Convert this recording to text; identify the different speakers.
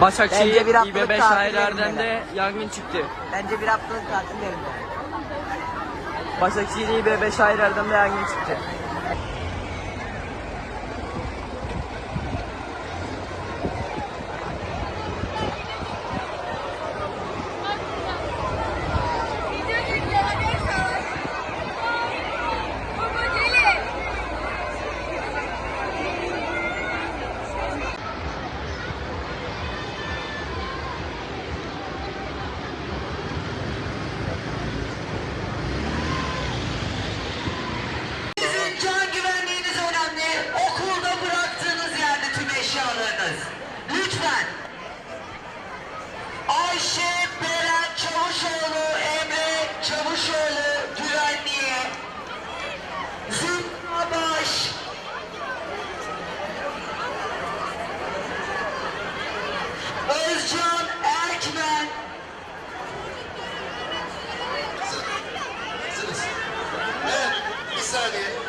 Speaker 1: Başakşehir, Bence bir haftalık İBB şairlerden de yangın çıktı.
Speaker 2: Bence bir haftalık tatil verin.
Speaker 1: Başakşehir, İBB şairlerden de yangın çıktı.
Speaker 3: eşyalarınız. Lütfen. Ayşe Beren Çavuşoğlu, Emre Çavuşoğlu güvenliğe. Zümra Baş. Özcan Erkmen.
Speaker 4: Evet,
Speaker 3: bir
Speaker 4: saniye.